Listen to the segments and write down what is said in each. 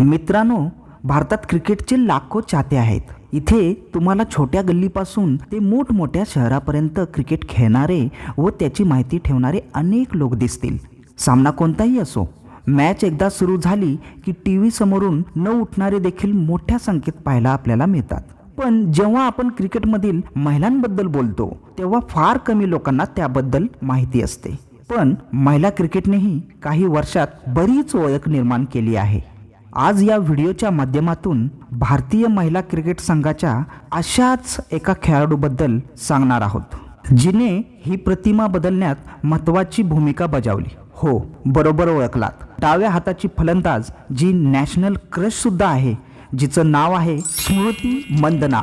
मित्रांनो भारतात क्रिकेटचे लाखो चाहते आहेत. इथे तुम्हाला छोट्या गल्लीपासून ते मोठमोठ्या शहरापर्यंत क्रिकेट खेळणारे व त्याची माहिती ठेवणारे अनेक लोक दिसतील. सामना कोणताही असो मॅच एकदा सुरू झाली की टी व्ही समोरून न उठणारे देखील मोठ्या संख्येत पाहायला आपल्याला मिळतात. पण जेव्हा आपण क्रिकेटमधील महिलांबद्दल बोलतो तेव्हा फार कमी लोकांना त्याबद्दल माहिती असते. पण महिला क्रिकेटनेही काही वर्षात बरीच ओळख निर्माण केली आहे. आज या व्हिडिओच्या माध्यमातून भारतीय महिला क्रिकेट संघाच्या अशाच एका खेळाडूबद्दल सांगणार आहोत जिने ही प्रतिमा बदलण्यात महत्त्वाची भूमिका बजावली. हो बरोबर ओळखलात. डाव्या हाताची फलंदाज जी नॅशनल क्रश सुद्धा आहे जिचं नाव आहे स्मृती मंदना.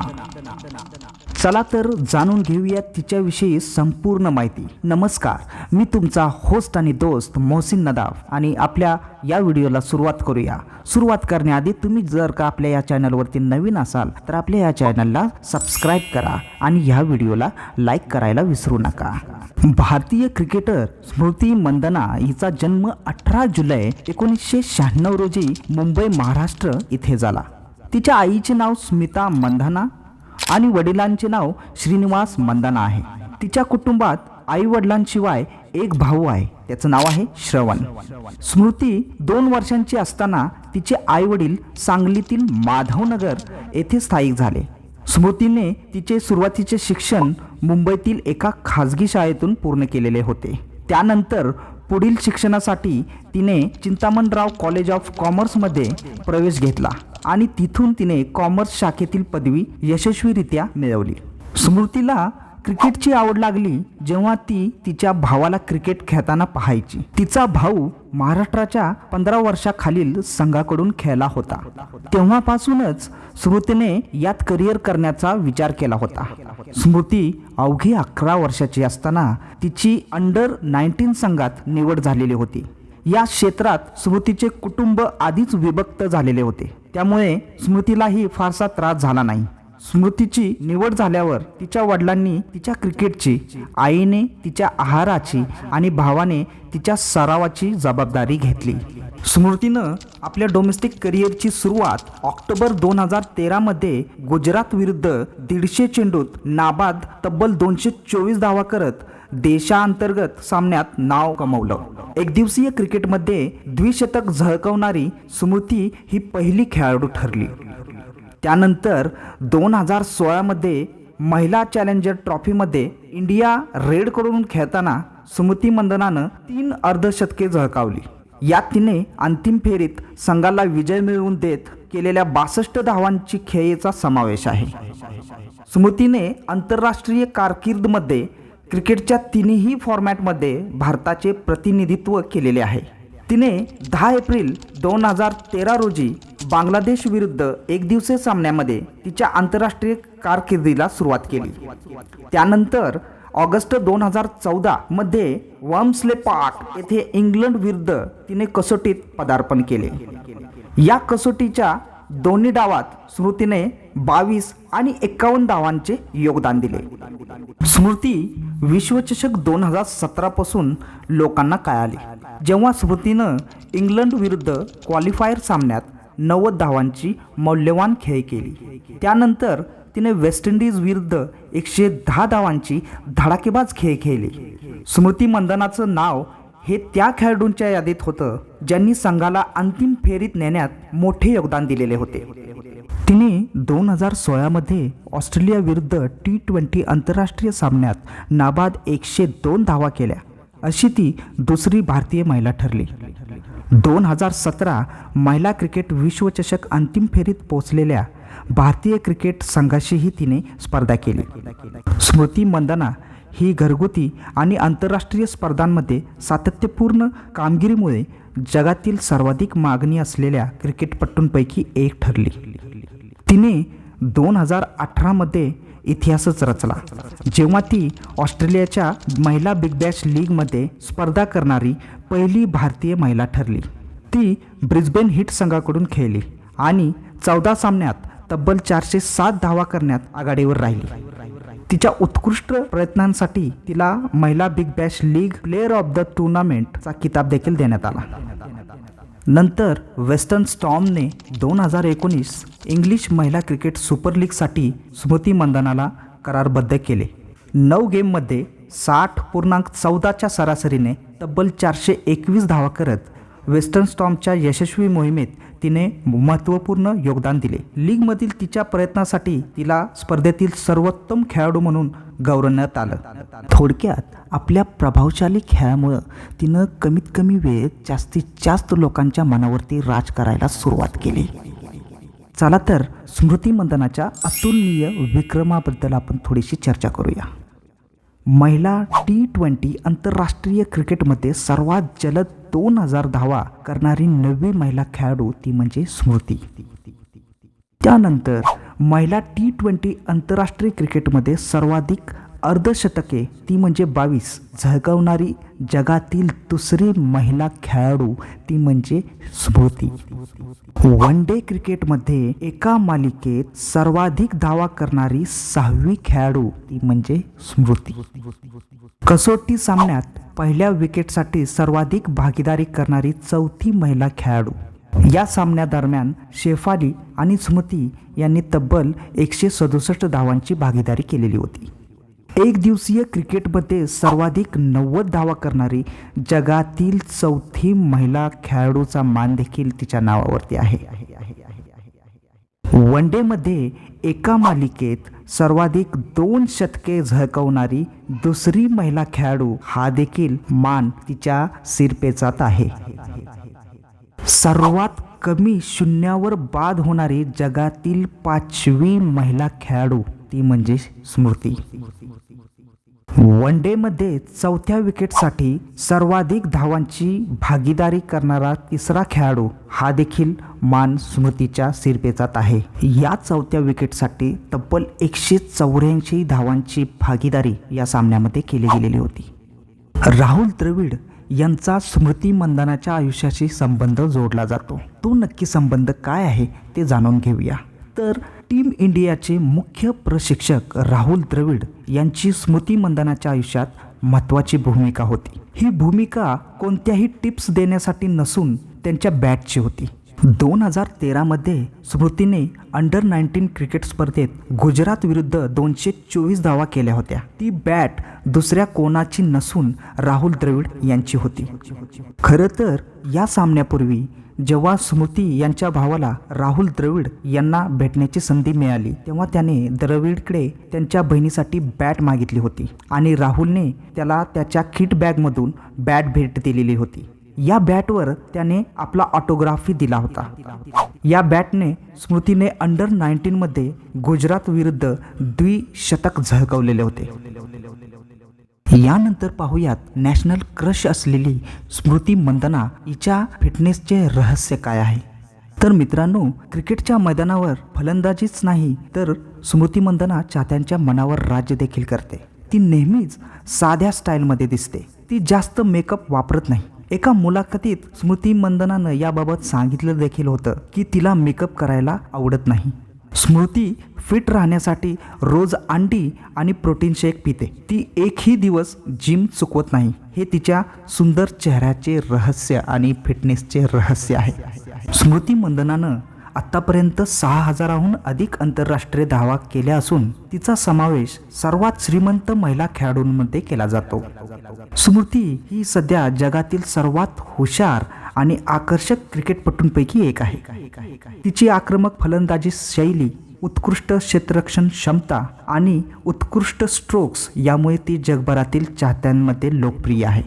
चला तर जाणून घेऊया तिच्याविषयी संपूर्ण माहिती. नमस्कार मी तुमचा होस्ट आणि दोस्त मोहसिन नदाफ आणि आपल्या या व्हिडिओला सुरुवात करूया. सुरुवात करण्याआधी तुम्ही जर का आपल्या या चॅनलवरती नवीन असाल तर आपल्या या चॅनलला सबस्क्राईब करा आणि ह्या व्हिडिओला लाईक करायला विसरू नका. भारतीय क्रिकेटर स्मृती मंदना हिचा जन्म अठरा जुलै एकोणीसशे शहाण्णव रोजी मुंबई महाराष्ट्र इथे झाला. तिच्या आईचे नाव स्मिता मंदना आणि वडिलांचे नाव श्रीनिवास मंदाना आहे. तिच्या कुटुंबात आई वडिलांशिवाय एक भाऊ आहे. त्याचं नाव आहे श्रवण. स्मृती दोन वर्षांची असताना तिचे आई वडील सांगलीतील माधवनगर येथे स्थायिक झाले. स्मृतीने तिचे सुरुवातीचे शिक्षण मुंबईतील एका खाजगी शाळेतून पूर्ण केलेले होते. त्यानंतर पुढील शिक्षणासाठी तिने चिंतामणराव कॉलेज ऑफ कॉमर्समध्ये प्रवेश घेतला आणि तिथून तिने कॉमर्स शाखेतील पदवी यशस्वीरित्या मिळवली. स्मृतीला क्रिकेटची आवड लागली जेव्हा ती तिच्या भावाला क्रिकेट खेळताना पाहायची. तिचा भाऊ महाराष्ट्राच्या पंधरा वर्षाखालील संघाकडून खेळला होता. तेव्हापासूनच स्मृतीने यात करिअर करण्याचा विचार केला होता. स्मृती अवघी अकरा वर्षाची असताना तिची अंडर नाईन्टीन संघात निवड झालेली होती. या क्षेत्रात स्मृतीचे कुटुंब आधीच विभक्त झालेले होते. त्यामुळे स्मृतीलाही फारसा त्रास झाला नाही. स्मृतीची निवड झाल्यावर तिच्या वडिलांनी तिच्या क्रिकेटची आईने तिच्या आहाराची आणि भावाने तिच्या सरावाची जबाबदारी घेतली. स्मृतीनं आपल्या डोमेस्टिक करिअरची सुरुवात ऑक्टोबर दोन हजार तेरामध्ये गुजरात विरुद्ध दीडशे चेंडूत नाबाद तब्बल दोनशे चोवीस धावा करत देशांतर्गत सामन्यात नाव कमवलं. एकदिवसीय क्रिकेटमध्ये द्विशतक झळकवणारी स्मृती ही पहिली खेळाडू ठरली. त्यानंतर दोन हजार सोळामध्ये महिला चॅलेंजर ट्रॉफीमध्ये इंडिया रेडकडून खेळताना स्मृती मंदनानं तीन अर्धशतके झळकावली. यात तिने अंतिम फेरीत संघाला विजय मिळवून देत केलेल्या बासष्ट धावांची खेळीचा समावेश आहे. स्मृतीने आंतरराष्ट्रीय कारकीर्दमध्ये क्रिकेटच्या तिन्ही फॉर्मॅटमध्ये भारताचे प्रतिनिधित्व केलेले आहे. तिने दहा एप्रिल दोन हजार तेरा रोजी बांगलादेश विरुद्ध एकदिवसीय सामन्यामध्ये तिच्या आंतरराष्ट्रीय कारकिर्दीला सुरुवात केली. त्यानंतर ऑगस्ट दोन हजार चौदा मध्ये पार्क येथे इंग्लंड विरुद्ध तिने कसोटीत पदार्पण केले. या कसोटीच्या दोन्ही डावात स्मृतीने बावीस आणि एक्कावन्न धावांचे योगदान दिले. स्मृती विश्वचषक दोन हजार सतरापासून लोकांना कळाली. जेव्हा स्मृतीनं इंग्लंड विरुद्ध क्वालिफायर सामन्यात नव्वद धावांची मौल्यवान खेळ केली. त्यानंतर तिने वेस्ट इंडिज विरुद्ध एकशे दहा धावांची धडाकेबाज खेळ खेळली. स्मृती मंदनाचं नाव हे त्या खेळाडूंच्या यादीत होतं ज्यांनी संघाला अंतिम फेरीत नेण्यात मोठे योगदान दिलेले होते. तिने दोन हजार सोळामध्ये ऑस्ट्रेलिया विरुद्ध टी ट्वेंटी आंतरराष्ट्रीय सामन्यात नाबाद एकशे दोन धावा केल्या अशी ती दुसरी भारतीय महिला ठरली. दोन हजार सतरा महिला क्रिकेट विश्वचषक अंतिम फेरीत पोहोचलेल्या भारतीय क्रिकेट संघाशीही तिने स्पर्धा केली. स्मृती मंदना ही घरगुती आणि आंतरराष्ट्रीय स्पर्धांमध्ये सातत्यपूर्ण कामगिरीमुळे जगातील सर्वाधिक मागणी असलेल्या क्रिकेटपटूंपैकी एक ठरली. तिने दोन हजार अठरामध्ये इतिहासच रचला. जेव्हा ती ऑस्ट्रेलियाच्या महिला बिग बॅश लीगमध्ये स्पर्धा करणारी पहिली भारतीय महिला ठरली. ती ब्रिस्बेन हिट संघाकडून खेळली आणि चौदा सामन्यात तब्बल चारशे सात धावा करण्यात आघाडीवर राहिली. तिच्या उत्कृष्ट प्रयत्नांसाठी तिला महिला big bash league player of the टुर्नामेंटचा किताब देखील देण्यात आला. नंतर वेस्टर्न स्टॉमने दोन हजार एकोणीस इंग्लिश महिला क्रिकेट सुपर लीगसाठी स्मृती मंदनाला करारबद्ध केले. नऊ गेममध्ये साठ पूर्णांक चौदाच्या सरासरीने तब्बल चारशे एकवीस धावा करत वेस्टर्न स्टॉमच्या यशस्वी मोहिमेत तिने महत्त्वपूर्ण योगदान दिले. लीगमधील तिच्या प्रयत्नासाठी तिला स्पर्धेतील सर्वोत्तम खेळाडू म्हणून गौरवण्यात आलं. थोडक्यात आपल्या प्रभावशाली खेळामुळं तिनं कमीत कमी वेळेत जास्तीत जास्त लोकांच्या मनावरती राज करायला सुरुवात केली. चला तर स्मृती मंदनाच्या अतुलनीय विक्रमाबद्दल आपण थोडीशी चर्चा करूया. महिला टी ट्वेंटी आंतरराष्ट्रीय क्रिकेटमध्ये सर्वात जलद दोन हजार धावा करणारी नवी महिला खेळाडू ती म्हणजे स्मृती. त्यानंतर महिला टी ट्वेंटी आंतरराष्ट्रीय क्रिकेटमध्ये सर्वाधिक अर्धशतके ती म्हणजे बावीस झळकावणारी जगातील दुसरी महिला खेळाडू ती म्हणजे स्मृती. वन डे क्रिकेटमध्ये एका मालिकेत सर्वाधिक धावा करणारी सहावी खेळाडू ती म्हणजे स्मृती. कसोटी सामन्यात पहिल्या विकेटसाठी सर्वाधिक भागीदारी करणारी चौथी महिला खेळाडू. या सामन्यादरम्यान शेफाली आणि स्मृती यांनी तब्बल एकशे सदुसष्ट धावांची भागीदारी केलेली होती. एक दिवसीय क्रिकेटमध्ये सर्वाधिक नव्वद धावा करणारी जगातील चौथी महिला खेळाडूचा मान देखील तिच्या नावावरती आहे. वन डेमध्ये एका मालिकेत सर्वाधिक दोन शतके झळकवणारी दुसरी महिला खेळाडू हा देखील मान तिच्या सिरपेचात आहे. सर्वात कमी शून्यावर बाद होणारी जगातील पाचवी महिला खेळाडू ती म्हणजे स्मृती. वन डेमध्ये चौथ्या विकेटसाठी सर्वाधिक धावांची भागीदारी करणारा तिसरा खेळाडू हा देखील मान स्मृतीच्या सिरपेचात आहे. या चौथ्या विकेटसाठी तब्बल एकशे चौऱ्याऐंशी धावांची भागीदारी या सामन्यामध्ये केली गेलेली होती. राहुल द्रविड यांचा स्मृती मंदनाच्या आयुष्याशी संबंध जोडला जातो. तो नक्की संबंध काय आहे ते जाणून घेऊया. तर टीम इंडियाचे मुख्य प्रशिक्षक राहुल द्रविड यांची स्मृतिमंदनाच्या आयुष्यात महत्त्वाची भूमिका होती. ही भूमिका कोणत्याही टिप्स देण्यासाठी नसून त्यांच्या बॅटची होती. दोन हजार तेरामध्ये स्मृतीने अंडर नाईन्टीन क्रिकेट स्पर्धेत गुजरात विरुद्ध दोनशे चोवीस धावा केल्या होत्या. ती बॅट दुसऱ्या कोणाची नसून राहुल द्रविड यांची होती. खरं तर या सामन्यापूर्वी जेव्हा स्मृती यांच्या भावाला राहुल द्रविड यांना भेटण्याची संधी मिळाली तेव्हा त्याने द्रविडकडे त्यांच्या बहिणीसाठी बॅट मागितली होती आणि राहुलने त्याला त्याच्या किट बॅगमधून बॅट भेट दिलेली होती. या बॅटवर त्याने आपला ऑटोग्राफी दिला होता. या बॅटने स्मृतीने अंडर नाईन्टीनमध्ये गुजरात विरुद्ध द्विशतक झळकवलेले होते. यानंतर पाहूयात नॅशनल क्रश असलेली स्मृती मंदना हिच्या फिटनेसचे रहस्य काय आहे? तर मित्रांनो क्रिकेटच्या मैदानावर फलंदाजीच नाही तर स्मृती मंदना चाहत्यांच्या मनावर राज्य देखील करते. ती नेहमीच साध्या स्टाईलमध्ये दिसते. ती जास्त मेकअप वापरत नाही. एका मुलाखतीत स्मृती मंदनानं याबाबत सांगितलं देखील होतं की तिला मेकअप करायला आवडत नाही. स्मृती फिट राहण्यासाठी रोज अंडी आणि प्रोटीन शेक पिते. ती एकही दिवस जिम चुकवत नाही. हे तिच्या सुंदर चेहऱ्याचे रहस्य आणि फिटनेसचे रहस्य आहे. स्मृती मंदनानं आत्तापर्यंत सहा हजाराहून अधिक आंतरराष्ट्रीय धावा केल्या असून तिचा समावेश सर्वात श्रीमंत महिला खेळाडूंमध्ये केला जातो. स्मृती ही सध्या जगातील सर्वात हुशार आणि आकर्षक क्रिकेटपटूंपैकी एक आहे. तिची आक्रमक फलंदाजी शैली उत्कृष्ट क्षेत्ररक्षण क्षमता आणि उत्कृष्ट स्ट्रोक्स यामुळे ती जगभरातील चाहत्यांमध्ये लोकप्रिय आहे.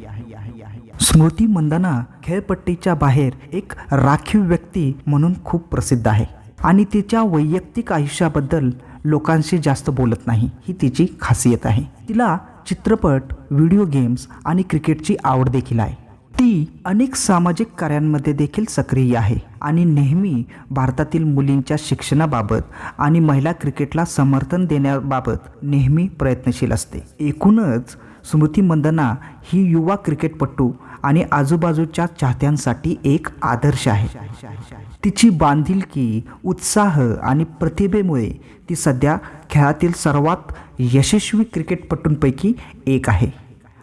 स्मृती मंदना खेळपट्टीच्या बाहेर एक राखीव व्यक्ती म्हणून खूप प्रसिद्ध आहे आणि तिच्या वैयक्तिक आयुष्याबद्दल लोकांशी जास्त बोलत नाही ही तिची खासियत आहे. तिला चित्रपट व्हिडिओ गेम्स आणि क्रिकेटची आवड देखील आहे. ती अनेक सामाजिक कार्यांमध्ये देखील सक्रिय आहे आणि नेहमी भारतातील मुलींच्या शिक्षणाबाबत आणि महिला क्रिकेटला समर्थन देण्याबाबत नेहमी प्रयत्नशील असते. एकूणच स्मृती मंदना ही युवा क्रिकेटपटू आणि आजूबाजूच्या चाहत्यांसाठी एक आदर्श आहे. तिची बांधिलकी उत्साह आणि प्रतिभेमुळे ती सध्या खेळातील सर्वात यशस्वी क्रिकेटपटूंपैकी एक आहे.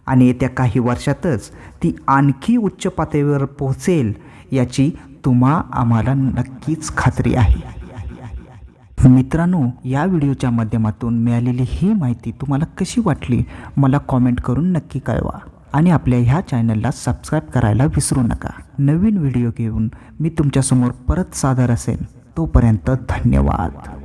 आणि येत्या काही वर्षातच ती आणखी उच्च पातळीवर पोहोचेल याची तुम्हा आम्हाला नक्कीच खात्री आहे. मित्रांनो या व्हिडिओच्या माध्यमातून मिळालेली ही माहिती तुम्हाला कशी वाटली मला कॉमेंट करून नक्की कळवा. आणि आपल्या ह्या चॅनलला सबस्क्राईब करायला विसरू नका. नवीन व्हिडिओ घेऊन मी तुमच्यासमोर परत सादर असेल तोपर्यंत धन्यवाद.